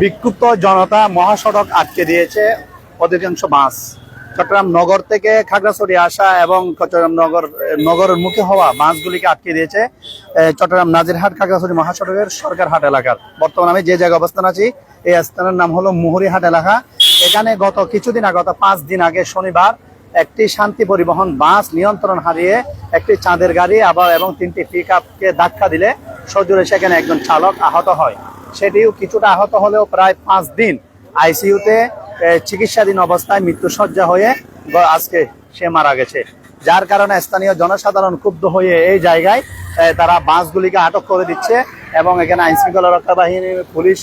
বিক্ষুব্ধ জনতা মহাসড়ক আটকে দিয়েছে অধিকাংশ বাস। চট্টগ্রাম নগর থেকে খাগড়াছড়ি আসা এবং চট্টগ্রাম নগর, নগরের মুখে হওয়া বাসগুলিকে আটকে দিয়েছে চট্টগ্রাম নাজিরহাট খাগড়াছড়ি মহাসড়কের সরকারহাট এলাকার। বর্তমানে আমি যে জায়গায় অবস্থান আছি, এই স্থানের নাম হলো মুহুরিহাট এলাকা। এখানে গত কিছুদিন আগে গত পাঁচ দিন আগে শনিবার একটি শান্তি পরিবহন বাস নিয়ন্ত্রণ হারিয়ে একটি চাঁদের গাড়ি আবার এবং তিনটি পিক আপকে ধাক্কা দিলে সজোরে সেখানে একজন চালক আহত হয়। সেটিও কিছুটা আহত হলেও প্রায় পাঁচ দিন আইসিইউতে চিকিৎসাধীন অবস্থায় মৃত্যুসজ্জা হয়ে আজকে সে মারা গেছে। যার কারণে স্থানীয় জনসাধারণ ক্ষুব্ধ হয়ে এই জায়গায় তারা বাসগুলিকে আটক করে দিচ্ছে এবং এখানে আইন শৃঙ্খলা রক্ষা বাহিনী পুলিশ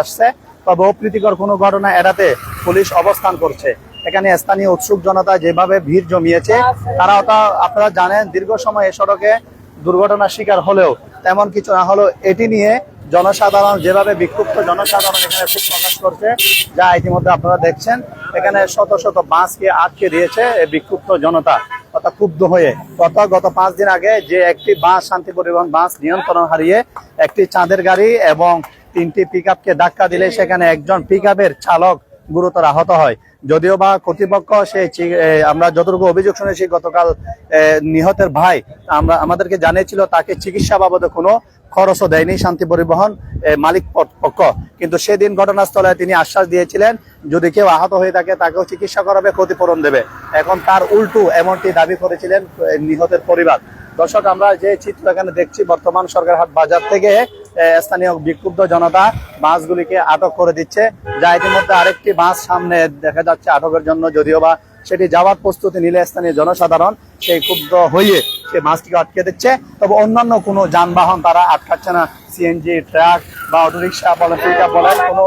আসছে। তবে অপ্রীতিকর কোনো ঘটনা এড়াতে পুলিশ অবস্থান করছে। এখানে স্থানীয় উৎসুক জনতা যেভাবে ভিড় জমিয়েছে তারা তা আপনারা জানেন, দীর্ঘ সময় এ সড়কে দুর্ঘটনার শিকার হলেও তেমন কিছু না হলেও এটি নিয়ে জনসাধারণ, যেভাবে বিক্ষুব্ধ জনসাধারণ এখানে খুব প্রকাশ করছে, যা ইতিমধ্যে আপনারা দেখছেন, এখানে শত শত বাঁশকে আটকে দিয়েছে এই বিক্ষুব্ধ জনতা। অর্থাৎ ক্ষুব্ধ হয়ে। গত গত পাঁচ দিন আগে যে একটি বাস শান্তি পরিবহন বাস নিয়ন্ত্রণ হারিয়ে একটি চাঁদের গাড়ি এবং তিনটি পিক ধাক্কা দিলে সেখানে একজন পিক চালক গুরুতর আহত হয়। যদিও বা কর্তৃপক্ষ সেই আমরা যতটুকু অভিযোগ শুনেছি, গতকাল নিহতের ভাই, আমরা আমাদেরকে জানিয়েছিল, তাকে চিকিৎসা বাবদে কোনো খরচও দেয়নি, শান্তি পরিবহন মালিক পক্ষ। কিন্তু সেদিন ঘটনাস্থলে তিনি আশ্বাস দিয়েছিলেন, যদি কেউ আহত হয়ে থাকে, তাকেও চিকিৎসা করাবে, ক্ষতিপূরণ দেবে। এখন তার উল্টো এমনটি দাবি করেছিলেন নিহতের পরিবার। দর্শক, আমরা যে চিত্র এখানে দেখছি, বর্তমান সরকারহাট বাজার থেকে স্থানীয় বিক্ষুব্ধ জনতা বাসগুলিকে আটক করে দিচ্ছে। যা ইতিমধ্যে আরেকটি বাস সামনে দেখা যাচ্ছে আটকের জন্য, যদিও বা সেটি যাওয়ার প্রস্তুতি নিলে স্থানীয় জনসাধারণ সেই ক্ষুব্ধ হয়ে সে মাছটিকে আটকে দিচ্ছে। তবে অন্যান্য কোনো যানবাহন তারা আটকাচ্ছে না। সিএনজি ট্রাক বা অটোরিক্সা বলেন পিকআপ বলেন, কোনো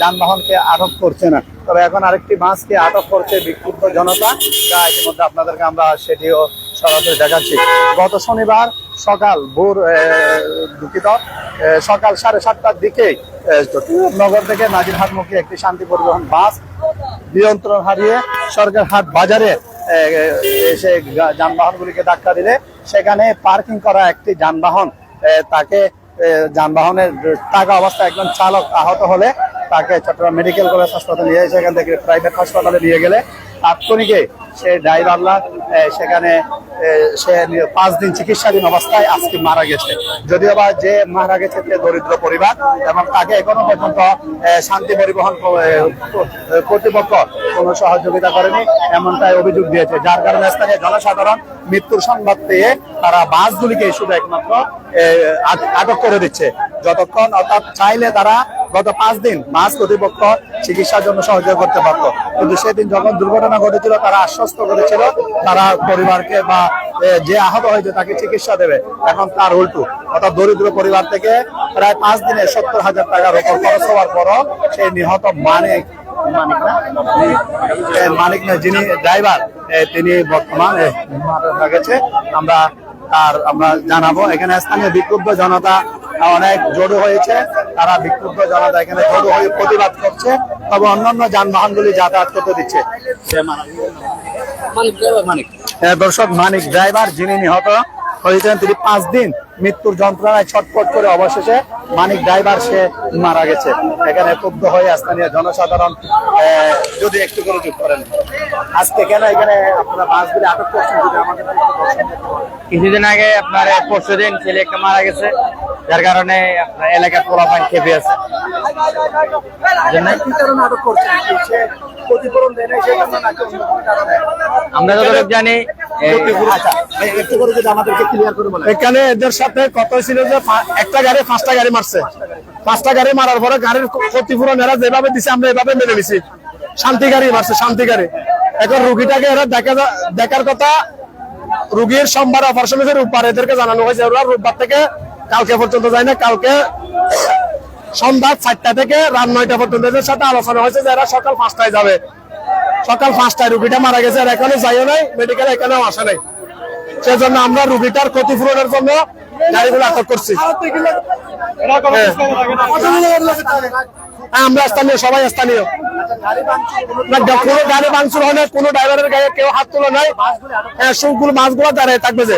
যানবাহনকে আটক করছে না। তবে এখন আরেকটি মাছকে আটক করছে বিক্ষুব্ধ জনতা। যা ইতিমধ্যে আপনাদেরকে আমরা সেটিও সরাসরি দেখাচ্ছি। গত শনিবার সকাল ভোর দুঃখিত। সকাল সাড়ে সাতটার দিকে নগর থেকে নাজিরহাটমুখী একটি শান্তি পরিবহন বাস নিয়ন্ত্রণ হারিয়ে সরকারহাট বাজারে এসে যানবাহনগুলিকে ধাক্কা দিলে সেখানে পার্কিং করা একটি যানবাহন তাকে যানবাহনের টাকা অবস্থা একজন চালক আহত হলে তাকে চট্টগ্রাম মেডিকেল কলেজ হাসপাতালে নিয়ে সেখান থেকে প্রাইভেট হাসপাতালে নিয়ে গেলে তাৎক্ষণিকে সে ড্রাইভাররা সেখানে সে পাঁচ দিন চিকিৎসাধীন অবস্থায় আজকে মারা গেছে। যদিও বা যে মারা গেছে সে দরিদ্র পরিবার এবং তাকে এখনও পর্যন্ত শান্তি পরিবহন কর্তৃপক্ষ কোনো সহযোগিতা করেনি, এমনটাই অভিযোগ দিয়েছে। যার কারণে স্থানীয় জনসাধারণ মৃত্যুর সংবাদ পেয়ে তারা বাসগুলিকে শুধু একমাত্র আটক করে দিচ্ছে। যতক্ষণ অর্থাৎ চাইলে তারা গত পাঁচ দিন বাস কর্তৃপক্ষ চিকিৎসার জন্য সহযোগ করতে পারতো কিন্তু সেদিন যখন দুর্ঘটনা ঘটেছিল, তারা আশ্বস্ত করেছিল তারা পরিবারকে বা যে আহত হয়েছে তাকে চিকিৎসা দেবে। এখন তার উল্টো। অর্থাৎ দরিদ্র পরিবার থেকে প্রায় পাঁচ দিনে সত্তর হাজার টাকার উপর খরচ হওয়ার পরও সেই নিহত মানিক মানিক না? যিনি ড্রাইভার তিনি বর্তমান গেছে। আমরা আর আমরা জানাব। এখানে স্থানীয় বিক্ষুব্ধ জনতা অনেক জড়ো হয়েছে। তারা বিক্ষুব্ধ জনতা এখানে জড়ো হয়ে প্রতিবাদ করছে তবে অন্যান্য যানবাহনগুলি যাতায়াত করতে দিচ্ছে। দর্শক মানিক ড্রাইভার যিনি নিহত হয়েছেন তিনি পাঁচ দিন মৃত্যুর যন্ত্রণায় ছটফট করে অবশেষে মানিক ড্রাইভার সে মারা গেছে। এখানে ক্ষুব্ধ হয়ে স্থানীয় জনসাধারণ যদি একটু করে যোগ করেন। আজকে কেন এখানে আপনারা বাসগুলি আটক করছেন যদি আমাদের। কিছুদিন আগে আপনার পরশু দিন ছেলে একটা মারা গেছে। যার কারণে এলাকার পোলাপান খেপে আছে? আমরা যতটুকু জানি আচ্ছা। এখানে এদের সাথে কত ছিল যে একটা গাড়ি পাঁচটা গাড়ি মারছে। পাঁচটা গাড়ি মারার পরে গাড়ির ক্ষতিপূরণ এরা যেভাবে দিছে আমরা এভাবে মেনে নিছি। শান্তি গাড়ি মারছে শান্তি গাড়ি। এখন রুগীটাকে এরা দেখা দেখার কথা রুগীর সোমবার অপারেশন হয়েছে রোববার। এদেরকে জানানো হয়েছে ওরা রোববার থেকে কালকে পর্যন্ত যায় না, কালকে সন্ধ্যা চারটা থেকে রাত নয়টা পর্যন্ত এদের সাথে আলোচনা হয়েছে যে এরা সকাল পাঁচটায় যাবে। সকাল পাঁচটায় রুগীটা মারা গেছে, আর এখানে যাইও নাই মেডিকেল এখানেও আসে নাই। সেজন্য আমরা রুগীটার ক্ষতিপূরণের জন্য গাড়িগুলো আটক করছি। হ্যাঁ। হ্যাঁ, আমরা স্থানীয় সবাই স্থানীয়। কোনো গাড়ি ভাঙচুর হয় না কোনো ড্রাইভারের গায়ে কেউ হাত তোলা নাই। হ্যাঁ সবগুলো মাছগুলো দাঁড়িয়ে থাকবে যে।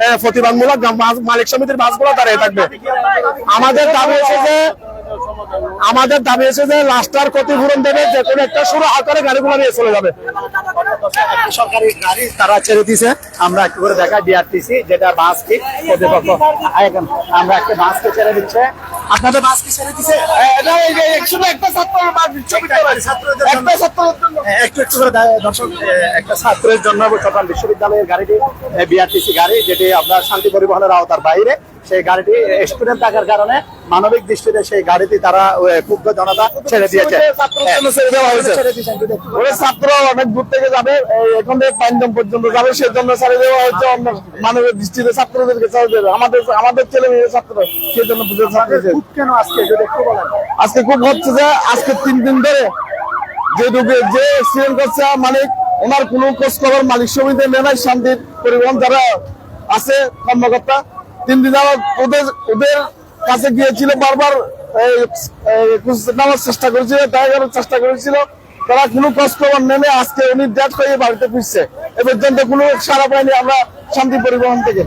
হ্যাঁ, প্রতিবাদমূলক মালিক সমিতির মাছগুলো দাঁড়িয়ে থাকবে। আমাদের দাবি হচ্ছে যে আমাদের দাবি এসে যে লাস্টার ক্ষতিপূরণ দেবে যে কোনো একটা শুরু আকারে গাড়িগুলো নিয়ে চলে যাবে। সরকারি গাড়ি তারা ছেড়ে দিছে আমরা একটু করে বিআরটিসি যেটা কর্তৃপক্ষ আমরা একটা বাসকে ছেড়ে দিচ্ছে। আপনাদের বাস কি ছেড়ে দিছে একটা একটা করে দর্শক একটা ছাত্রের জন্য চট্টগ্রাম বিশ্ববিদ্যালয়ের গাড়িটি বিআরটিসি গাড়ি যেটি আপনার শান্তি পরিবহনের আওতার বাইরে সেই গাড়িটি স্টুডেন্ট থাকার কারণে মানবিক দৃষ্টিতে সেই গাড়িটি তারা ক্ষুব্ধ জনতা ছেড়ে দিয়েছে। ওই ছাত্র অনেক দূর থেকে যাবে এখান থেকে পর্যন্ত যাবে সেই জন্য ছেড়ে দেওয়া হচ্ছে অন্য মানবের দৃষ্টিতে ছাত্রদেরকে ছেড়ে দেবে। আমাদের আমাদের ছেলে মেয়ে ছাত্র কেন আজকে আজকে খুব হচ্ছে যে আজকে তিন দিন ধরে যে রোগী যে অ্যাক্সিডেন্ট করছে মালিক ওনার কোনো খোঁজ খবর মালিক সমিতি নেয় নাই শান্তির পরিবহন যারা আছে কর্মকর্তা তিন দিন আমার ওদের ওদের কাছে গিয়েছিল বারবার নেওয়ার চেষ্টা করেছিল তাই চেষ্টা করেছিল। তারা কোনো খোঁজখবর নেমে আজকে উনি ডেট হয়ে বাড়িতে ফিরছে। এ পর্যন্ত কোনো সারা পাইনি, আমরা শান্তি পরিবহন থেকে।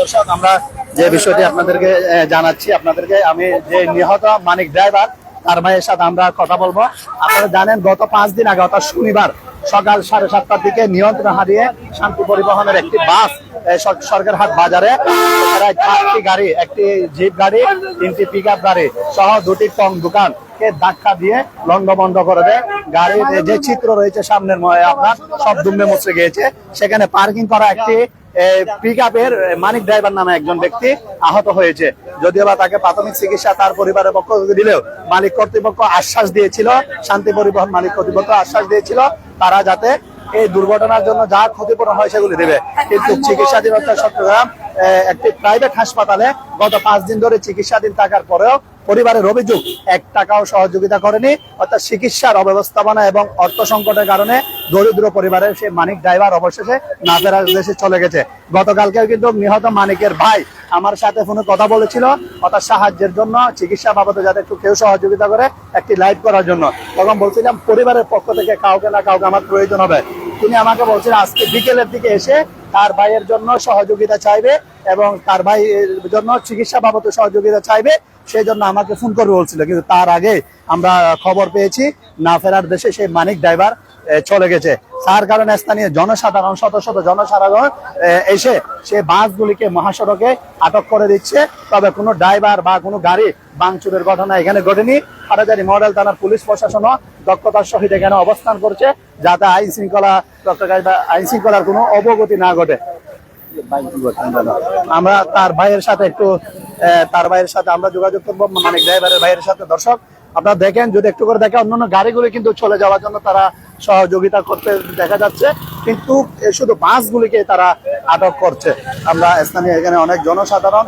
দর্শক। আমরা যে বিষয়টি আপনাদেরকে জানাচ্ছি, আপনাদেরকে আমি যে নিহত মানিক ড্রাইভার তার ভাইয়ের সাথে আমরা কথা বলব। আপনারা জানেন, গত পাঁচ দিন আগে, অর্থাৎ শনিবার সকাল সাড়ে সাতটার দিকে নিয়ন্ত্রণ হারিয়ে শান্তি পরিবহনের একটি বাস সরকারহাট বাজারে প্রায় চারটি গাড়ি, একটি জিপ গাড়ি, তিনটি পিক গাড়ি সহ দুটি টং দোকান ধাক্কা দিয়ে লন্ডবন্ড করে দেয়। গাড়ির যে চিত্র রয়েছে সামনের আপনার, সব দুমে মুচড়ে গিয়েছে। সেখানে পার্কিং করা একটি পিক আপের মানিক ড্রাইভার নামে একজন ব্যক্তি আহত হয়েছে। যদিও বা তাকে প্রাথমিক চিকিৎসা তার পরিবারের পক্ষ দিলেও মালিক কর্তৃপক্ষ আশ্বাস দিয়েছিল, শান্তি পরিবহন মালিক কর্তৃপক্ষ আশ্বাস দিয়েছিল। তারা যাতে এই দুর্ঘটনার জন্য যা ক্ষতিপূরণ হয় সেগুলি দেবে। কিন্তু চিকিৎসাধীন অর্থাৎ চট্টগ্রাম একটি প্রাইভেট হাসপাতালে গত পাঁচ দিন ধরে চিকিৎসাধীন থাকার পরেও পরিবারের অভিযোগ এক টাকাও সহযোগিতা করেনি। অর্থাৎ চিকিৎসার অব্যবস্থাপনা এবং অর্থ সংকটের কারণে দরিদ্র পরিবারের সেই মানিক ড্রাইভার অবশেষে না ফেরার দেশে চলে গেছে। গতকালকেও কিন্তু নিহত মানিকের ভাই আমার সাথে ফোনে কথা বলেছিল। অর্থাৎ সাহায্যের জন্য, চিকিৎসা বাবদে যাতে একটু কেউ সহযোগিতা করে একটি লাইট করার জন্য। তখন বলছিলাম, পরিবারের পক্ষ থেকে কাউকে না কাউকে আমার প্রয়োজন হবে। তিনি আমাকে বলছেন, আজকে বিকেলের দিকে এসে তার ভাইয়ের জন্য সহযোগিতা চাইবে এবং তার ভাইয়ের জন্য চিকিৎসা বাবদ সহযোগিতা চাইবে। সেই জন্য আমাকে ফোন করবে বলছিল। কিন্তু তার আগে আমরা খবর পেয়েছি, না ফেরার দেশে সেই মানিক ড্রাইভার চলে গেছে। তার কারণে স্থানীয় জনসাধারণ, শত শত জনসাধারণ এসে সে বাসগুলিকে মহাসড়কে আটক করে দিচ্ছে। তবে কোনো ড্রাইভার বা কোনো গাড়ি বাংচুরের ঘটনা এখানে ঘটেনি। হাটাজারি মডেল থানার পুলিশ প্রশাসনও দক্ষতার সহিত এখানে অবস্থান করছে, যাতে আইন শৃঙ্খলা আইন শৃঙ্খলার কোনো অবগতি না ঘটে। আমরা তার ভাইয়ের সাথে একটু তার ভাইয়ের সাথে আমরা যোগাযোগ করব। মানে ড্রাইভারের ভাইয়ের সাথে দর্শক আপনারা দেখেন যদি একটু করে দেখেন অন্যান্য গাড়িগুলি কিন্তু চলে যাওয়ার জন্য তারা সহযোগিতা করতে দেখা যাচ্ছে। কিন্তু শুধু বাসগুলিকে তারা আটক করছে। আমরা স্থানীয় এখানে অনেক জনসাধারণ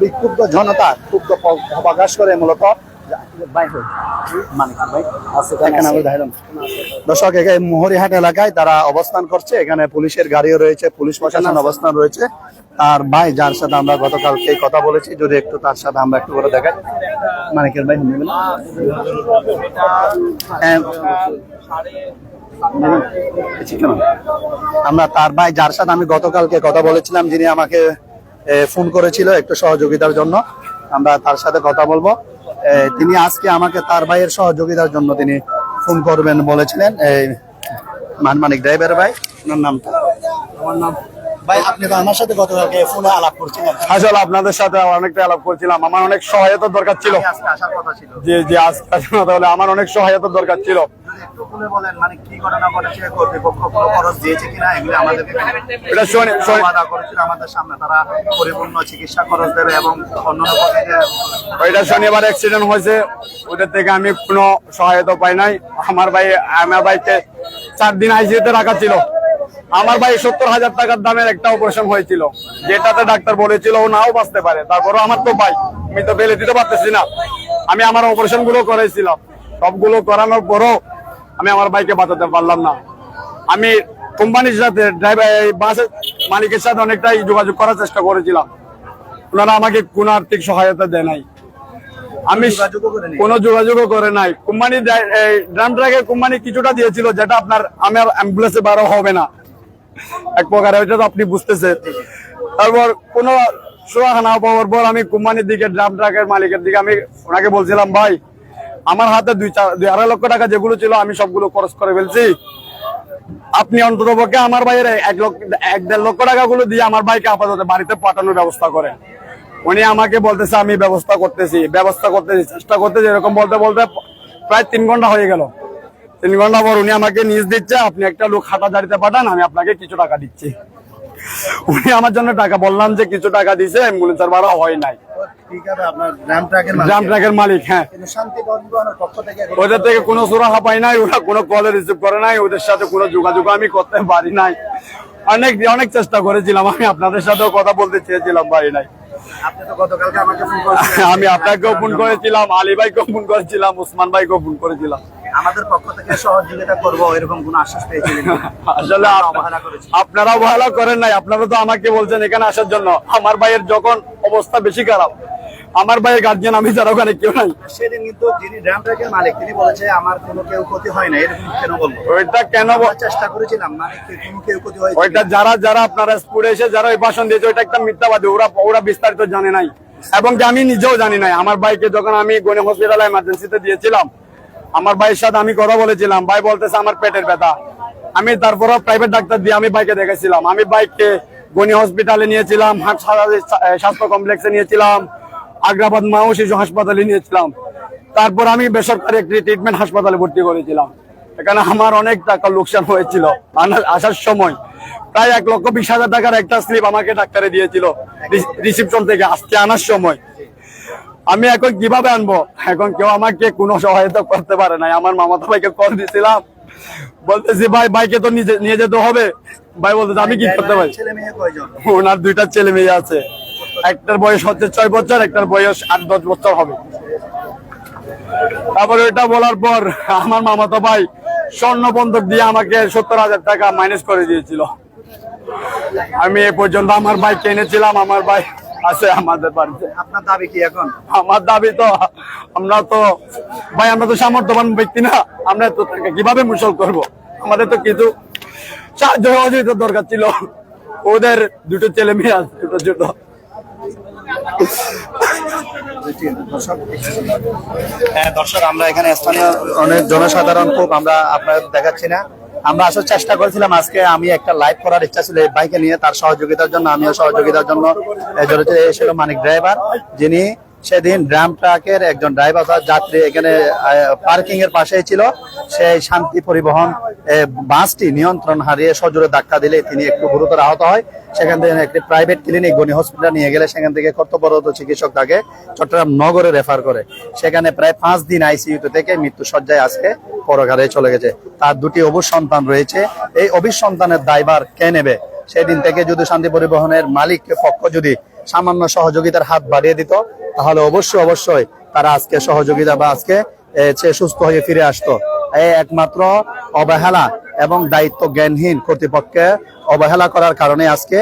বিক্ষুব্ধ জনতা ক্ষুব্ধ প্রকাশ করে মূলত। দর্শক এখানে মোহরিহাট এলাকায় তারা অবস্থান করছে। এখানে পুলিশের গাড়িও রয়েছে পুলিশ প্রশাসন অবস্থান রয়েছে। আর ভাই, যার সাথে আমরা গতকালকে কথা বলেছি, যদি একটু তার সাথে আমরা একটু করে দেখাই। মানিকের ভাই? হ্যাঁ। আমরা তার ভাই, যার সাথে আমি গতকালকে কথা বলেছিলাম, যিনি আমাকে ফোন করেছিল একটু সহযোগিতার জন্য। আমরা তার সাথে কথা বলব। তিনি আজকে আমাকে তার ভাইয়ের সহযোগিতার জন্য তিনি ফোন করবেন বলেছিলেন। এই মানমানিক ড্রাইভার ভাই, ওনার নামটা? আমার নাম ভাই আপনি তো আমার সাথে গতকালকে ফোনে আলাপ করছিলেন। আসলে আপনাদের সাথে অনেকটা আলাপ করছিলাম। আমার অনেক সহায়তার দরকার ছিল। আজকে যে আজ তাহলে আমার অনেক সহায়তার দরকার ছিল। মানে অন্যান্য শনিবার অ্যাক্সিডেন্ট হয়েছে। ওদের থেকে আমি কোনো সহায়তা পাই নাই। আমার ভাই আমার ভাইকে চার দিন আইসিইউতে রাখা ছিল। আমার ভাই সত্তর হাজার টাকার দামের একটা অপারেশন হয়েছিল। যেটাতে ডাক্তার বলেছিল ও নাও বাঁচতে পারে। তারপরও আমার তো ভাই আমি তো বেলে দিতে পারতেছি না। আমি আমার অপারেশনগুলো করেছিলাম সবগুলো করানোর পরও আমি আমার ভাইকে বাঁচাতে পারলাম না। আমি কোম্পানির সাথে ড্রাইভার বাসের মালিকের সাথে অনেকটাই যোগাযোগ করার চেষ্টা করেছিলাম। ওনারা আমাকে কোনো আর্থিক সহায়তা দেয় নাই। আমি কোনো যোগাযোগও করে নাই। কোম্পানি ড্রাম ট্রাকের কোম্পানি কিছুটা দিয়েছিল যেটা আপনার আমার অ্যাম্বুলেন্সে বারো হবে না। এক প্রকারে ওইটা তো আপনি বুঝতেছেন। তারপর কোনো সোহানা পাওয়ার পর আমি কোম্পানির দিকে, ড্রাম ট্রাকের মালিকের দিকে আমি ওনাকে বলছিলাম, ভাই, আমার হাতে দুই চার দুই আড়াই লক্ষ টাকা যেগুলো ছিল, আমি সবগুলো খরচ করে ফেলছি। আপনি অন্তত পক্ষে আমার ভাইয়ের এক লক্ষ, এক দেড় লক্ষ টাকা গুলো দিয়ে আমার ভাইকে আপাতত বাড়িতে পাঠানোর ব্যবস্থা করেন। উনি আমাকে বলতেছে, আমি ব্যবস্থা করতেছি ব্যবস্থা করতেছি, চেষ্টা করতেছি। এরকম বলতে বলতে প্রায় তিন ঘণ্টা হয়ে গেল। তিন ঘণ্টা পর উনি আমাকে নিজ দিচ্ছে আপনি একটা লোক হাঁটা দাঁড়িতে পাঠান আমি আপনাকে কিছু টাকা দিচ্ছি। উনি আমার জন্য টাকা বললাম যে কিছু টাকা দিছে অ্যাম্বুলেন্সের ভাড়া হয় নাই। মালিক হ্যাঁ। ওদের থেকে কোনো সুরাহা পাই নাই ওরা কোনো কলে রিসিভ করে নাই ওদের সাথে কোনো যোগাযোগ আমি করতে পারি নাই। অনেক অনেক চেষ্টা করেছিলাম আমি আপনাদের সাথেও কথা বলতে চেয়েছিলাম পারি নাই। আমি আপনাকেও ফোন করেছিলাম আলী ভাইকেও ফোন করেছিলাম উসমান ভাইকেও ফোন করেছিলাম। আমাদের পক্ষ থেকে সহযোগিতা করব এরকম কোনো আশ্বাস পেয়েছিলেন আসলে আপনারা অবহেলা করেন নাই আপনারা তো আমাকে বলছেন এখানে আসার জন্য। আমার ভাইয়ের যখন অবস্থা বেশি খারাপ আমার ভাইয়ের গার্জিয়ান আমি যারা ওখানে কেউ নাই। সেদিন কিন্তু যিনি ড্রাম ট্রাকের মালিক তিনি বলেছে আমার কোনো কেউ ক্ষতি হয় না এরকম কেন বলব? ওইটা কেন চেষ্টা করেছিলাম মানে কোনো কেউ ক্ষতি হয়েছে ওইটা যারা যারা আপনারা স্কুলে এসে যারা ওই ভাষণ দিয়েছে ওইটা একটা মিথ্যাবাদী ওরা ওরা বিস্তারিত জানে নাই। এবং আমি নিজেও জানি নাই। আমার ভাইকে যখন আমি গণে হসপিটালে এমার্জেন্সিতে দিয়েছিলাম আমার ভাইয়ের সাথে আমি কথা বলেছিলাম, ভাই বলতেছে আমার পেটের ব্যথা। আমি তারপর প্রাইভেট ডাক্তার দিয়ে আমি বাইকে দেখেছিলাম। আমি বাইককে গনি হসপিটালে নিয়েছিলাম স্বাস্থ্য কমপ্লেক্সে নিয়েছিলাম, আগ্রাবাদ মা ও শিশু হাসপাতালে নিয়েছিলাম। তারপর আমি বেসরকারি একটি ট্রিটমেন্ট হাসপাতালে ভর্তি করেছিলাম। এখানে আমার অনেক টাকা লোকসান হয়েছিল আসার সময়। প্রায় এক লক্ষ বিশ হাজার টাকার একটা স্লিপ আমাকে ডাক্তারে দিয়েছিল রিসিপশন থেকে আজকে আনার সময়। আমি এখন কীভাবে আনব? এখন কেউ আমাকে কোনো সহায়তা করতে পারে নাই। আমার মামাতো ভাইকে কল দিয়েছিলাম বলতেছি, ভাই, ভাইকে তো নিজে, নিয়ে যেতে হবে। ভাই বলতেছে, আমি কি করতে পারি? ওনার দুইটা ছেলে মেয়ে আছে। একটার বয়স হচ্ছে ছয় বছর, একটার বয়স আট, দশ বছর হবে। তারপরে ওইটা বলার পর আমার মামাতো ভাই স্বর্ণ বন্ধক দিয়ে আমাকে সত্তর হাজার টাকা মাইনাস করে দিয়েছিল। আমি এ পর্যন্ত আমার বাইক কিনেছিলাম আমার ভাই আছে আমাদের বাড়িতে। আপনার দাবি কি এখন? আমার দাবি তো আমরা তো ভাই আমরা তো সামর্থ্যবান ব্যক্তি না। আমরা তো তাকে কীভাবে মুসল করব? আমাদের তো কিছু সাহায্য দরকার ছিল। ওদের দুটো ছেলে মেয়ে আছে দুটো ছোট। হ্যাঁ দর্শক আমরা এখানে স্থানীয় অনেক জনসাধারণ খুব আমরা আপনার দেখাচ্ছি না। আমরা আসার চেষ্টা করেছিলাম আজকে আমি একটা লাইভ করার ইচ্ছা ছিল বাইকে নিয়ে, তার সহযোগিতার জন্য, আমিও সহযোগিতার জন্য ছিল মানিক ড্রাইভার যিনি সেদিন ড্রাম ট্রাকের একজন ড্রাইভার যাত্রী এখানে পার্কিং এর পাশেই ছিল। সেই শান্তি পরিবহন বাসটি নিয়ন্ত্রণ হারিয়ে সজোরে ধাক্কা দিলে তিনি একটু গুরুতর আহত হয়। সেখান থেকে একটি প্রাইভেট ক্লিনিক গণি হসপিটাল নিয়ে গেলে সেখান থেকে কর্তব্যরত চিকিৎসক তাকে চট্টগ্রাম নগরে রেফার করে। সেখানে প্রায় পাঁচ দিন আইসিইউতে থেকে মৃত্যু সজ্জায় আজকে পরকারে চলে গেছে। তার দুটি অবুজ সন্তান রয়েছে। এই অভিস সন্তানের দায়ভার কে নেবে? সেদিন থেকে যদি শান্তি পরিবহনের মালিক পক্ষ যদি সামান্য সহযোগিতার হাত বাড়িয়ে দিত, তাহলে অবশ্যই অবশ্যই তারা আজকে সহযোগিতা বা আজকে সে সুস্থ হয়ে ফিরে আসতো। এই একমাত্র অবহেলা এবং দায়িত্ব জ্ঞানহীন কর্তৃপক্ষকে অবহেলা করার কারণে আজকে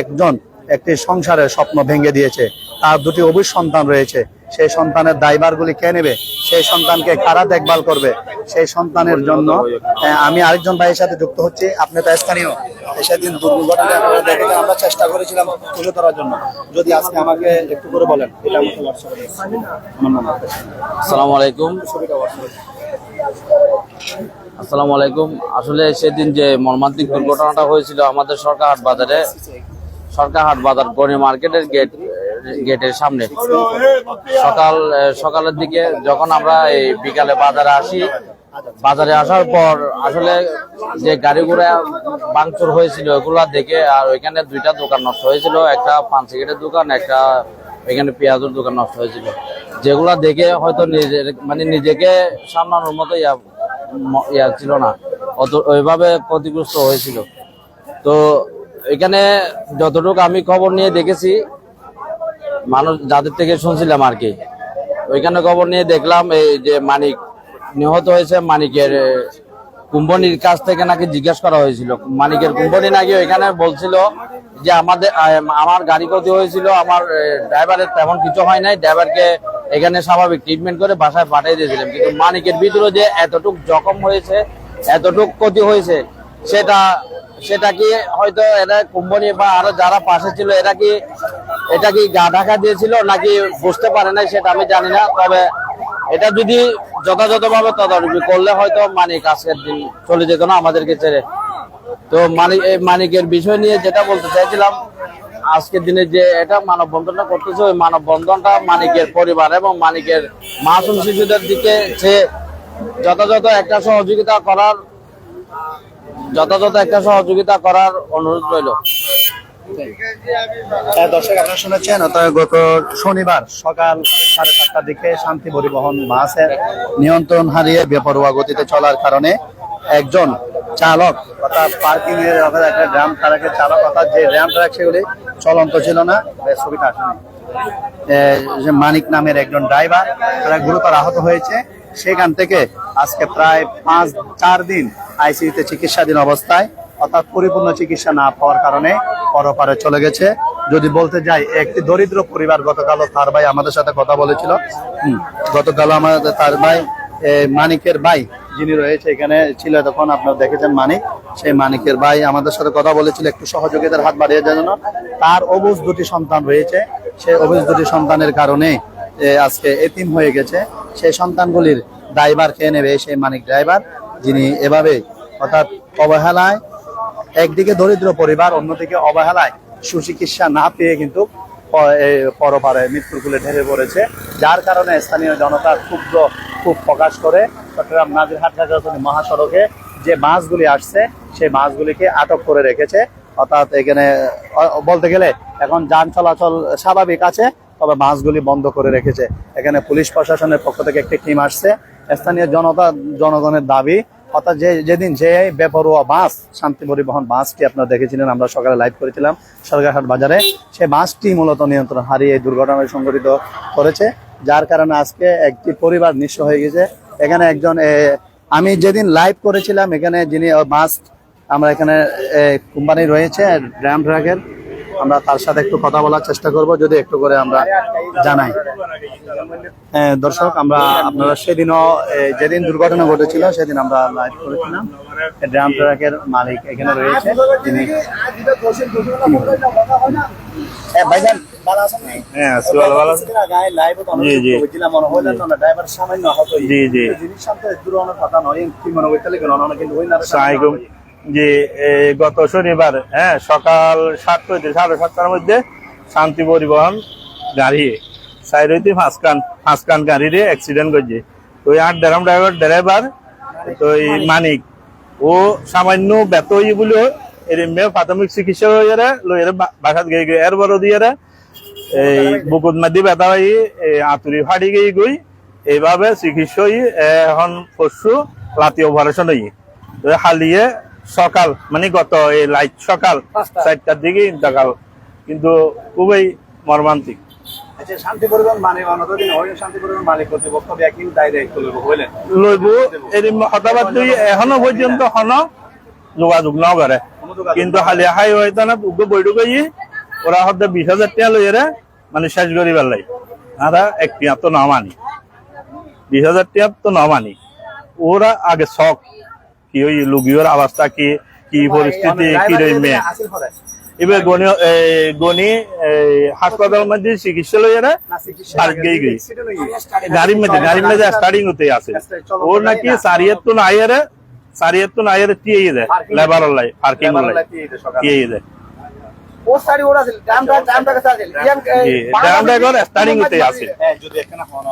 একজন একটি সংসারের স্বপ্ন ভেঙে দিয়েছে। তার দুটি অভিস সন্তান রয়েছে। সেই সন্তানের দায়ভারগুলি কে নেবে? সেই সন্তানকে কারা দেখভাল করবে? সেই সন্তানের জন্য আমি আরেকজন ভাইয়ের সাথে যুক্ত হচ্ছি। আপনি তো স্থানীয়। সেদিন দুর্ঘটনা আমরা চেষ্টা করেছিলাম তুলে ধরার জন্য। যদি আজকে আমাকে একটু করে বলেন এটা আমাকে আসসালামু আলাইকুম। আসসালামু আলাইকুম। আসলে সেদিন যে মর্মান্তিক দুর্ঘটনাটা হয়েছিল আমাদের সরকার হাট বাজারে সরকার হাট বাজার গনি মার্কেটের গেট গেটের সামনে। সকাল সকালের দিকে যখন আমরা এই বিকালে বাজারে আসি, বাজারে আসার পর আসলে যে গাড়িগুলো বাংচুর হয়েছিল ওগুলা দেখে আর ওইখানে দুইটা দোকান নষ্ট হয়েছিল, একটা পান সিগারেটের দোকান, একটা এখানে পেঁয়াজের দোকান নষ্ট হয়েছিল। যেগুলা দেখে হয়তো নিজের মানে নিজেকে সামলানোর মতো ইয়া ইয়া ছিল না, অত, ওইভাবে ক্ষতিগ্রস্ত হয়েছিল। তো এখানে যতটুকু আমি খবর নিয়ে দেখেছি মানুষ যাদের থেকে শুনছিলাম আর কি। ওইখানে খবর নিয়ে দেখলাম এই যে মানিক, নিহত হয়েছে মানিকের কুম্বনির কাছ থেকে নাকি জিজ্ঞেস করা হয়েছিল। মানিকের কুম্বনি নাকি ওইখানে বলছিল যে আমাদের আমার গাড়ি ক্ষতি হয়েছিল, আমার ড্রাইভারের তেমন কিছু হয় নাই, ড্রাইভারকে এখানে স্বাভাবিক ট্রিটমেন্ট করে বাসায় পাঠিয়ে দিয়েছিলাম। কিন্তু মানিকের ভিতরে যে এতটুক জখম হয়েছে, এতটুক ক্ষতি হয়েছে, সেটা সেটা কি হয়তো এরা কোম্পানি বা আরও যারা পাশে ছিল, এরা কি এটা কি গা ঢাকা দিয়েছিল নাকি বুঝতে পারে নাই সেটা আমি জানি না। তবে এটা যদি যথাযথভাবে তদারকি করলে হয়তো মানিক আজকের দিন চলে যেত না আমাদেরকে ছেড়ে। তো মানিক মানিকের বিষয় নিয়ে যেটা বলতে চাইছিলাম, আজকের দিনে যে এটা মানববন্ধনটা করতেছে, ওই মানববন্ধনটা মানিকের পরিবার এবং মানিকের মাসুম শিশুদের দিকে সে যথাযথ একটা সহযোগিতা করার যথাযথ একটা সহযোগিতা করার অনুরোধ রইল। দর্শক, আপনারা শুনেছেন অর্থাৎ গত শনিবার সকাল সাড়ে সাতটার দিকে শান্তি পরিবহন বাসের নিয়ন্ত্রণ হারিয়ে বেপরোয়া গতিতে চলার কারণে একজন চালক অর্থাৎ পার্কিং এর একটা ড্রাম ট্রাকের চালক, অর্থাৎ যে ড্রাম ট্রাক, সেগুলি চলন্ত ছিল না ছবিটা আসেনি। যে মানিক নামের একজন ড্রাইভার, তারা গুরুতর আহত হয়েছে। সেখান থেকে আজকে প্রায় পাঁচ, চার দিন আইসিইউতে চিকিৎসাধীন অবস্থায়, অর্থাৎ পরিপূর্ণ চিকিৎসা না পাওয়ার কারণে পরপারে চলে গেছে। যদি বলতে যাই, একটি দরিদ্র পরিবার, গতকালও তার ভাই আমাদের সাথে কথা বলেছিল। গতকাল আমাদের তার ভাই মানিকের ভাই যিনি রয়েছে এখানে ছিল, তখন আপনারা দেখেছেন মানিক। সেই মানিকের ভাই আমাদের সাথে কথা বলেছিল, একটু সহযোগিতার হাত বাড়িয়ে দেওয়ার জন্য। তার অবুজ দুটি সন্তান রয়েছে। সেই অবুজ দুটি সন্তানের কারণে আজকে এতিম হয়ে গেছে। সেই সন্তানগুলির ড্রাইভার খেয়ে নেবে সেই মানিক ড্রাইভার, যিনি এভাবে অর্থাৎ অবহেলায়, একদিকে দরিদ্র পরিবার, অন্যদিকে অবহেলায় সুচিকিৎসা না পেয়ে কিন্তু পরপারে মৃত্যুর কুলে ঢেলে পড়েছে। যার কারণে স্থানীয় জনতা ক্ষুব্ধ খুব প্রকাশ করে চট্টগ্রাম নাজিরহাট খাগড়াছড়ি মহাসড়কে যে বাসগুলি আসছে, সেই বাসগুলিকে আটক করে রেখেছে। অর্থাৎ এখানে বলতে গেলে এখন যান চলাচল স্বাভাবিক আছে, তবে বাসগুলি বন্ধ করে রেখেছে। এখানে পুলিশ প্রশাসনের পক্ষ থেকে একটি টিম আসছে। স্থানীয় জনতা, জনগণের দাবি, অর্থাৎ যে, যেদিন যে বেপরোয়া বাস, শান্তি পরিবহন বাসটি আপনারা দেখেছিলেন, আমরা সকালে লাইভ করেছিলাম সরকারহাট বাজারে। সে বাসটি মূলত নিয়ন্ত্রণ হারিয়ে এই দুর্ঘটনায় সংঘটিত করেছে, যার কারণে আজকে একটি পরিবার নিঃস্ব হয়ে গেছে। এখানে একজন আমি যেদিন লাইভ করেছিলাম, এখানে যিনি বাস আমরা এখানে কোম্পানি রয়েছে ড্রাম ট্রাকের আমরা তার সাথে একটু কথা বলার চেষ্টা করব যদি একটু করে আমরা জানাই। হ্যাঁ, দর্শক আমরা আপনারা সেদিনও যেদিন দুর্ঘটনা ঘটেছিল সেদিন আমরা লাইভ করেছিলাম। ড্রাম ট্রাকের মালিক এখানে রয়েছে তিনি হ্যাঁ? হ্যাঁ জি। হয় যে গত শনিবার হ্যাঁ সকাল সাতটা হইতে, সাড়ে সাতটার মধ্যে শান্তি পরিবহন গাড়ি, সাইড হইতে ফাঁসকান ফাঁসকান গাড়িরে অ্যাক্সিডেন্ট করছে। তো আট ড্রাম ড্রাইভার ড্রাইভার তো মানিক, ও সামান্য ব্যত হই বলে এর মেয়ে প্রাথমিক চিকিৎসা লইয়ারে লইয়ারে বাসাত গিয়ে গিয়ে বড় দিয়ারে, এই বুকুত মাদি ব্যথা হই আতুরি ফাড়ি গিয়ে গই, এইভাবে চিকিৎসা এখন পরশু লাতি অপারেশন হই। তো হালিয়ে সকাল মানে গত এই লাইট সকাল চারটার দিকে ইন্তকাল কিন্তু খুবই মর্মান্তিক। শান্তি পরিবহন মালিক অন্যদিন শান্তি পরিবহন মালিক কর্তৃপক্ষ ব্যাকিং দায়িত্ব লইব বুঝলেন? লইব। এর হতাবাদ দুই এখনও পর্যন্ত হন যোগাযোগ ন করে। কিন্তু হালি হাই হয়তো না উগ্র বৈঠক হই ওরা হতে বিশ হাজার টাকা লইয়ারে মানে শেষ করি পেলাই আমরা এক টিয়া তো না মানি। বিশ হাজার টাকা তো না মানি। ওরা আগে শখ। কি ওই লুগিওর অবস্থা কি কি পরিস্থিতি কি রইমে এবার গণি এই হাসপাতাল মধ্যে চিকিৎসা লইয়ারে না আর গেই গেই গাড়ির মধ্যে গাড়ির মধ্যে স্টার্টিং হতে আছে। ও নাকি সারিয়াত তো নাইয়ারে সারিয়াত তো নাইয়ারে টিয়ে দেয় লেবার লাই পার্কিং লাই টিয়ে দেয় ও ওরা আছে। ড্রাম স্টার্টিং হতে আছে। হ্যাঁ যদি এখানে হন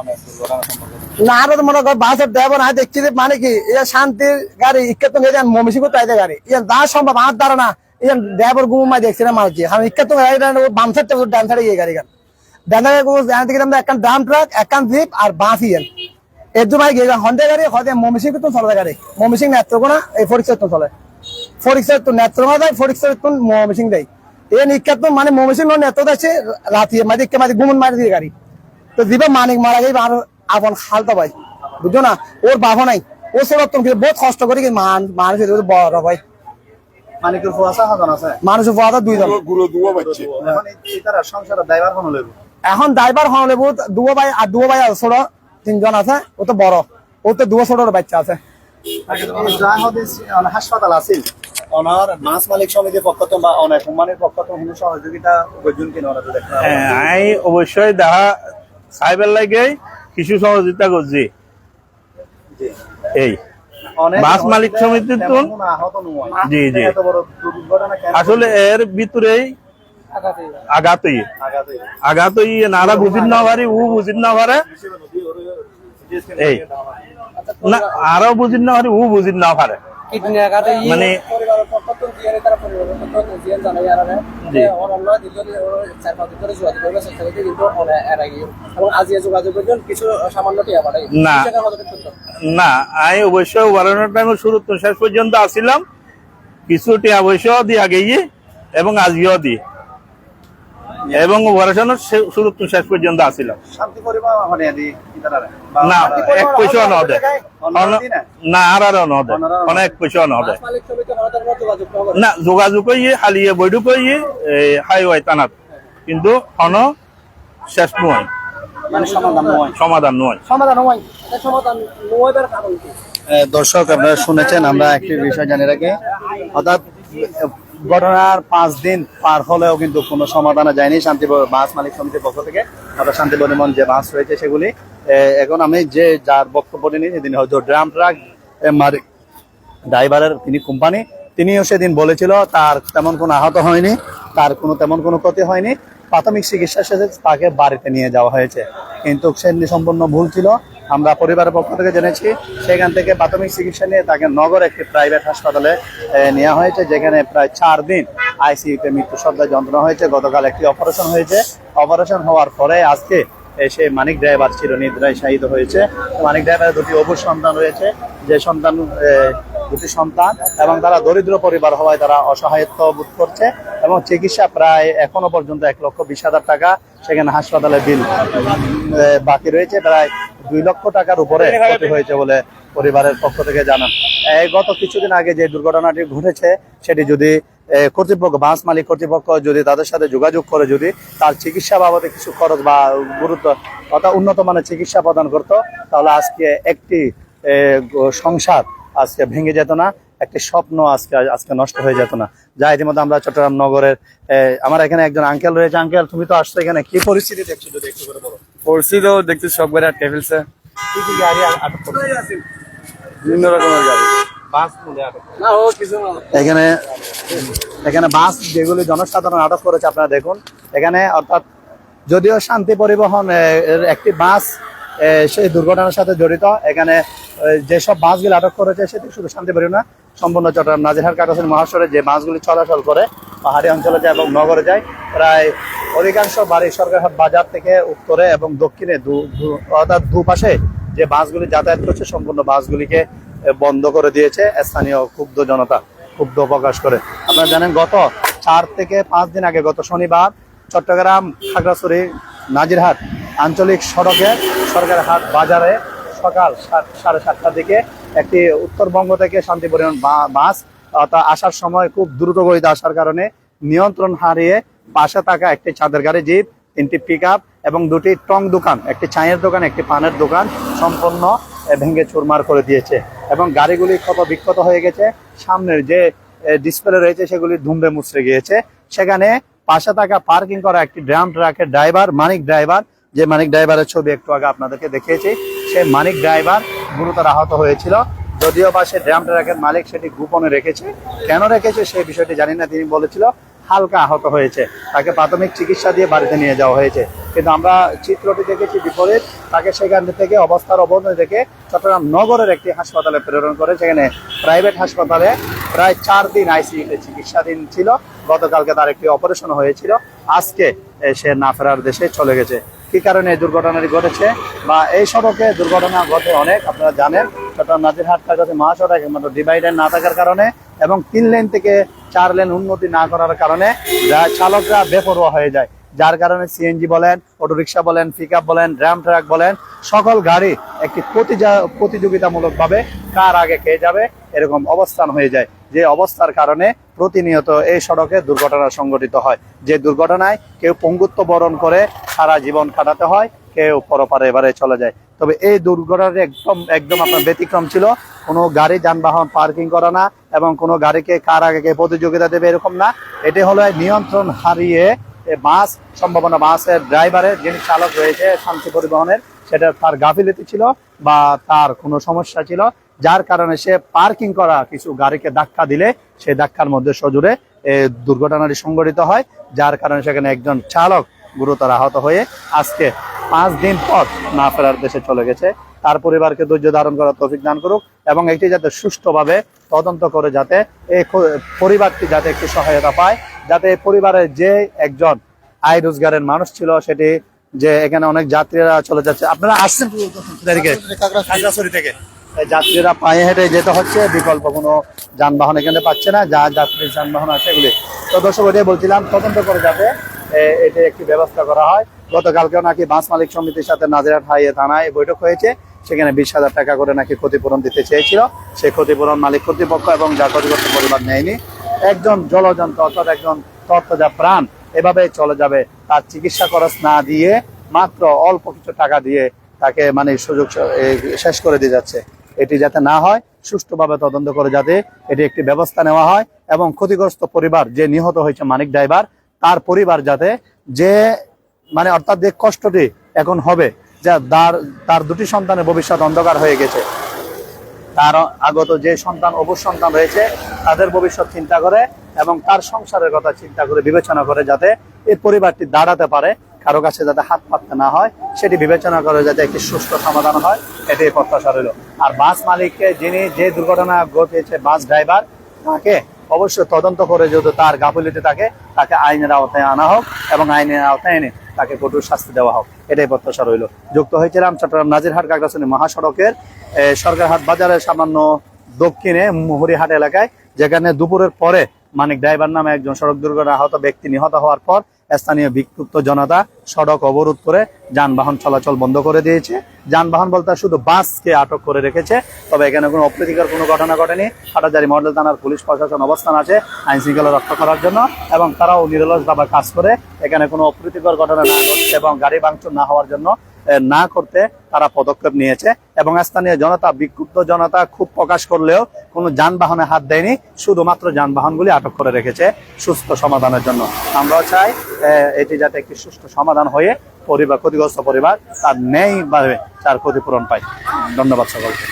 না আরও তো মনে কর বাসের ড্রাইভার না দেখছি যে মানে কি ইয়া শান্তির গাড়ি ইক্কা তো গেছেন মমিসি করতে আইতে গাড়ি। ইয়ান দা সম্ভব হাত দ্বারা না ইয়ান ড্রাইভার গুমা দেখছি না আমি গাড়ি ও বাম সাইড থেকে ডান সাইডে গিয়ে গাড়ি গান। ডান সাইডে গো জানা থেকে আমরা একখান ড্রাম ট্রাক একখান জিপ আর বাস ইয়ান এর দুমাই গিয়ে হন্ডে গাড়ি হদে মমিসি তো চলে গাড়ি। মমিসি নেত্রকোনা এই ফরিক্সার তো চলে। ফরিক্সার তো নেত্রকোনা দেয় ফরিক্সার তো মমিসি দেয়। তো মানে মমিসি নো নেত্র আছে রাতি মাঝে কে মাঝে গুমন মারি দিয়ে গাড়ি। তো দিবা মানিক মারা যাই আর আপন খালতো ভাই বুঝছ না ওর বাবা নাই ও সব তুমি বহুত কষ্ট করে কি মান মানুষ বড় ভাই মালিকের ফুয়াশা হাজার আছে? মানুষ বড় দুইজন। এখন এই তারা সংসারের ড্রাইভার লইব এখন ড্রাইভার হন লেবু দুও ভাই আর দুও ভাই আছে ছোট তিনজন আছে ও তো বড়। ও তো দুও ছোট বাচ্চা আছে। যা হবে হাসপাতাল আছিল? ওনার মাছ মালিক সমিতির পক্ষ তো বা অনেক কোম্পানির পক্ষ তো কোনো সহযোগিতা করছেন কিনা ওরা তো। হ্যাঁ আমি অবশ্যই দেখা সাইবার লাগে কিছু সহযোগিতা করছি এই মাছ মালিক সমিতির তো- তেমন কোনো আহত নয়। জি, জি। এত বড় দুর্ঘটনা কেন আসলে এর ভিতরেই? আঘাত হই নারা বুঝিন না পারি ও বুঝিন না পারে এই না আরও বুঝিন না পারি ও বুঝিন না পারে মানে সামান্য না। না আমি অবশ্যই ওয়ারানোর টাইমে শুরু শেষ পর্যন্ত আসিলাম। কিছু টিয়া পয়সাও দিয়া গিয়ে এবং আজকেও দি। এবং ওয়ারেশনের শুরু শেষ পর্যন্ত পরিবার মানে দি না এক পয়সাও ন না আর আর ন দেয় অনেক পয়সাও ন করবে না যোগাযোগ করিয়ে হালিয়ে বৈঠক করিয়ে হাইওয়াই টানাত কিন্তু হন শেষ নয়। মানে সমাধান নয়। সমাধান নয়। সমাধান এটা সমাধান নয়বার কারণ কি? এ, দর্শক আপনারা শুনেছেন আমরা একটি বিষয় জানি রাখি। অর্থাৎ ঘটনার পাঁচ দিন পার হলেও কিন্তু কোনো সমাধানে যায়নি শান্তি বাস মালিক সমিতির পক্ষ থেকে। অর্থাৎ শান্তি পরিবহন যে বাস রয়েছে সেগুলি এখন আমি যে যার বক্তব্য নিয়েছি, তিনি হয়তো ড্রাম ট্রাক ড্রাইভারের, তিনি কোম্পানি, তিনিও সেদিন বলেছিল তার তেমন কোনো আহত হয়নি, তার কোনো তেমন কোনো ক্ষতি হয়নি। প্রাথমিক চিকিৎসা শেষে তাকে বাড়িতে নিয়ে যাওয়া হয়েছে। কিন্তু সেদিন সম্পূর্ণ ভুল ছিল। আমরা পরিবারের পক্ষ থেকে জেনেছি, সেখান থেকে প্রাথমিক চিকিৎসা নিয়ে তাকে নগর একটি প্রাইভেট হাসপাতালে নেওয়া হয়েছে, যেখানে প্রায় চার দিন আইসিইউতে মৃত্যু সজ্জায় যন্ত্রণা হয়েছে। গতকাল একটি অপারেশন হয়েছে। অপারেশন হওয়ার পরে আজকে সে মানিক ড্রাইভার ছিল, নিদ্রায় শায়িত হয়েছে। মানিক ড্রাইভারের দুটি অবুজ সন্তান রয়েছে। যে সন্তান দুটি সন্তান এবং তারা দরিদ্র পরিবার হওয়ায় তারা অসহায়ত্ব বোধ করছে এবং চিকিৎসা প্রায় এখনও পর্যন্ত এক লক্ষ বিশ হাজার টাকা সেখানে হাসপাতালে বিল বাকি রয়েছে। প্রায় দুই লক্ষ টাকার উপরে ক্ষতি হয়েছে বলে পরিবারের পক্ষ থেকে জানান। গত কিছুদিন আগে যে দুর্ঘটনাটি ঘটেছে সেটি যদি কর্তৃপক্ষ বাস মালিক কর্তৃপক্ষ যদি তাদের সাথে যোগাযোগ করে যদি তার চিকিৎসা বাবদে কিছু খরচ বা গুরুত্ব অর্থাৎ উন্নত মানের চিকিৎসা প্রদান করত তাহলে আজকে একটি সংসার আজকে ভেঙে যেত না একটি স্বপ্ন আজকে আজকে নষ্ট হয়ে যেত না। যা ইতিমধ্যে আমরা চট্টগ্রাম নগরের আমার এখানে একজন আঙ্কেল রয়েছে। আঙ্কেল তুমি তো আসছো এখানে কি পরিস্থিতি দেখছ যদি একটু করে বলো? পড়ছি তো দেখছি সব গাড়ি আটকে ফেলছে কি কি গাড়ি আটক করছে বিভিন্ন রকমের গাড়ি। বাস আটক না ও কিছু না। এখানে এখানে বাস যেগুলি জনসাধারণ আটক করেছে আপনারা দেখুন। এখানে অর্থাৎ যদিও শান্তি পরিবহন এর একটি বাস সেই দুর্ঘটনার সাথে জড়িত। এখানে যেসব বাসগুলি আটক করেছে, সেটি শুধু শান্তি পরিবহন না সম্পূর্ণ চট্টগ্রাম নাজিরহাট কাগজের মহাসড়ে যে বাসগুলি চলাচল করে, পাহাড়ি অঞ্চলে যায় এবং নগরে যায়, প্রায় অধিকাংশ বাড়ি সরকারহাট বাজার থেকে উত্তরে এবং দক্ষিণে অর্থাৎ দুপাশে যে বাসগুলি যাতায়াত করছে, সম্পূর্ণ বাসগুলিকে বন্ধ করে দিয়েছে স্থানীয় ক্ষুব্ধ জনতা, ক্ষুব্ধ প্রকাশ করে। আপনারা জানেন, গত চার থেকে পাঁচ দিন আগে, গত শনিবার, চট্টগ্রাম, খাগড়াছড়ি, নাজিরহাট আঞ্চলিক সড়কে সরকার হাট বাজারে সকাল সাড়ে সাতটার দিকে একটি উত্তরবঙ্গ থেকে শান্তি বা- বাস তা আসার সময় খুব দ্রুত গতিতে আসার কারণে নিয়ন্ত্রণ হারিয়ে পাশে থাকা একটি চাঁদের গাড়ি জিপ, তিনটি পিক এবং দুটি টং দোকান, একটি চায়ের দোকান, একটি পানের দোকান সম্পূর্ণ ভেঙে চুরমার করে দিয়েছে এবং গাড়িগুলি ক্ষত বিক্ষত হয়ে গেছে। সামনের যে ডিসপ্লে রয়েছে সেগুলি ধুমড়ে মুচড়ে গিয়েছে। সেখানে পাশে থাকা পার্কিং করা একটি ড্রাম ট্রাকের ড্রাইভার মানিক ড্রাইভার যে মানিক ড্রাইভারের ছবি একটু আগে আপনাদেরকে দেখিয়েছি সেই মানিক ড্রাইভার গুরুতর আহত হয়েছিল। যদিও বা সে ড্রাম ট্রাকের মালিক সেটি গোপনে রেখেছে। কেন রেখেছে সেই বিষয়টি জানি না, তিনি বলেছিল হালকা আহত হয়েছে। তাকে প্রাথমিক চিকিৎসা দিয়ে বাড়িতে নিয়ে যাওয়া হয়েছে। কিন্তু আমরা চিত্রটি দেখেছি বিপরীত, তাকে সেখান থেকে অবস্থার অবনতি দেখে চট্টগ্রাম নগরের একটি হাসপাতালে প্রেরণ করে সেখানে প্রাইভেট হাসপাতালে প্রায় চার দিন আইসিইউতে চিকিৎসাধীন ছিল। গতকালকে তার একটি অপারেশন হয়েছিল। আজকে সে না ফেরার দেশে চলে গেছে। কি কারণে এই দুর্ঘটনাটি ঘটেছে? বা এই সড়কে দুর্ঘটনা ঘটে অনেক, আপনারা জানেন চট্টগ্রাম নাজিরহাট কাছে মহাসড়ক একমাত্র ডিভাইডার না থাকার কারণে এবং তিন লেন থেকে চার লেন উন্নতি না করার কারণে চালকরা বেপরোয়া হয়ে যায়। যার কারণে সিএনজি বলেন, অটোরিকশা বলেন পিক বলেন ড্রাম ট্রাক বলেন, সকল গাড়ি একটি প্রতিযা- প্রতিযোগিতামূলকভাবে কার আগে খেয়ে যাবে, এরকম অবস্থান হয়ে যায়। যে অবস্থার কারণে প্রতিনিয়ত এই সড়কে দুর্ঘটনা সংঘটিত হয়। যে দুর্ঘটনায় কেউ পঙ্গুত্ব বরণ করে সারা জীবন কাটাতে হয়, কেউ পরপারে এবারে চলে যায়। তবে এই দুর্ঘটনাটি একদম একদম আপনার ব্যতিক্রম ছিল, কোনো গাড়ি যানবাহন পার্কিং করা না এবং কোনো গাড়িকে কার আগে প্রতিযোগিতা দেবে এরকম না। এটি হলো নিয়ন্ত্রণ হারিয়ে বাস, সম্ভাবনা বাসের ড্রাইভারের যিনি চালক রয়েছে শান্তি পরিবহনের, সেটা তার গাফিলতি ছিল বা তার কোনো সমস্যা ছিল, যার কারণে সে পার্কিং করা কিছু গাড়িকে ধাক্কা দিলে সেই ধাক্কার মধ্যে সজুরে দুর্ঘটনাটি সংঘটিত হয়, যার কারণে সেখানে একজন চালক গুরুতর আহত হয়ে আজকে পাঁচ দিন পর না ফেরার দেশে চলে গেছে। তার পরিবারকে ধৈর্য ধারণ করার তৌফিক দান করুক এবং এটি যাতে সুষ্ঠুভাবে তদন্ত করে যাতে এই পরিবারটি যাতে একটু সহায়তা পায়। যাতে পরিবারের যে একজন আয় রোজগারের মানুষ ছিল সেটি যে এখানে অনেক যাত্রীরা চলে যাচ্ছে। আপনারা আসছেন থেকে? যাত্রীরা পায়ে হেঁটে যেতে হচ্ছে বিকল্প কোনো যানবাহন এখানে পাচ্ছে না যা যাত্রীর যানবাহন আছে এগুলি। তো দর্শক ওইটাই বলছিলাম তদন্ত করে যাতে এটি একটি ব্যবস্থা করা হয়। গতকালকেও নাকি বাস মালিক সমিতির সাথে নাজিরাট হাইয়ে থানায় বৈঠক হয়েছে। সেখানে বিশ হাজার টাকা করে নাকি ক্ষতিপূরণ দিতে চেয়েছিল। সেই ক্ষতিপূরণ মালিক কর্তৃপক্ষ এবং যা ক্ষতিগ্রস্ত পরিবার নেয়নি। একজন জলযন্ত্র অর্থাৎ একজন তত্ত্বজা প্রাণ এভাবে চলে যাবে। তার চিকিৎসা খরচ না দিয়ে মাত্র অল্প কিছু টাকা দিয়ে তাকে মানে সুযোগ শেষ করে দিয়ে যাচ্ছে। এটি যাতে না হয়, সুষ্ঠুভাবে তদন্ত করে যাতে এটি একটি ব্যবস্থা নেওয়া হয় এবং ক্ষতিগ্রস্ত পরিবার, যে নিহত হয়েছে মানিক ড্রাইভার, তার পরিবার যাতে যে মানে অর্থাৎ যে কষ্টটি এখন হবে, যা তার তার দুটি সন্তানের ভবিষ্যৎ অন্ধকার হয়ে গেছে তার আগত যে সন্তান অবুজ সন্তান রয়েছে, তাদের ভবিষ্যৎ চিন্তা করে এবং তার সংসারের কথা চিন্তা করে বিবেচনা করে যাতে এই পরিবারটি দাঁড়াতে পারে, কারও কাছে যাতে হাত পাততে না হয়, সেটি বিবেচনা করে যাতে একটি সুস্থ সমাধান হয় এটি প্রত্যাশা রইল। আর বাস মালিককে যিনি যে দুর্ঘটনা ঘটিয়েছে বাস ড্রাইভার, তাকে অবশ্যই তদন্ত করে যেহেতু তার গাফিলিতে তাকে তাকে আইনের আওতায় আনা হোক এবং আইনের আওতায় এনে তাকে কঠোর শাস্তি দেওয়া হোক। এটাই প্রত্যাশা রইল। যুক্ত হয়েছিলাম চট্টগ্রাম নাজিরহাট কাকড়াছড়ি মহাসড়কের সরকারহাট বাজারের সামান্য দক্ষিণে মুহুরিহাট এলাকায়, যেখানে দুপুরের পরে মানিক ড্রাইভার নামে একজন সড়ক দুর্ঘটনা আহত ব্যক্তি নিহত হওয়ার পর স্থানীয় বিক্ষুব্ধ জনতা সড়ক অবরোধ করে যানবাহন চলাচল বন্ধ করে দিয়েছে। যানবাহন বলতে শুধু বাসকে আটক করে রেখেছে, তবে এখানে কোনো অপ্রীতিকর কোনো ঘটনা ঘটেনি। হাটাজারি মডেল থানার পুলিশ প্রশাসন অবস্থান আছে আইন শৃঙ্খলা রক্ষা করার জন্য এবং তারাও নিরলসভাবে কাজ করে। এখানে কোনো অপ্রীতিকর ঘটনা না ঘটছে এবং গাড়ি ভাঙচুর না হওয়ার জন্য না করতে তারা পদক্ষেপ নিয়েছে এবং স্থানীয় জনতা, বিক্ষুব্ধ জনতা খুব প্রকাশ করলেও কোনো যানবাহনে হাত দেয়নি, শুধুমাত্র যানবাহনগুলি আটক করে রেখেছে সুস্থ সমাধানের জন্য। আমরাও চাই এটি যাতে একটি সুস্থ সমাধান হয়ে পরিবার, ক্ষতিগ্রস্ত পরিবার তার ন্যায়ভাবে তার ক্ষতিপূরণ পায়। ধন্যবাদ সকলকে।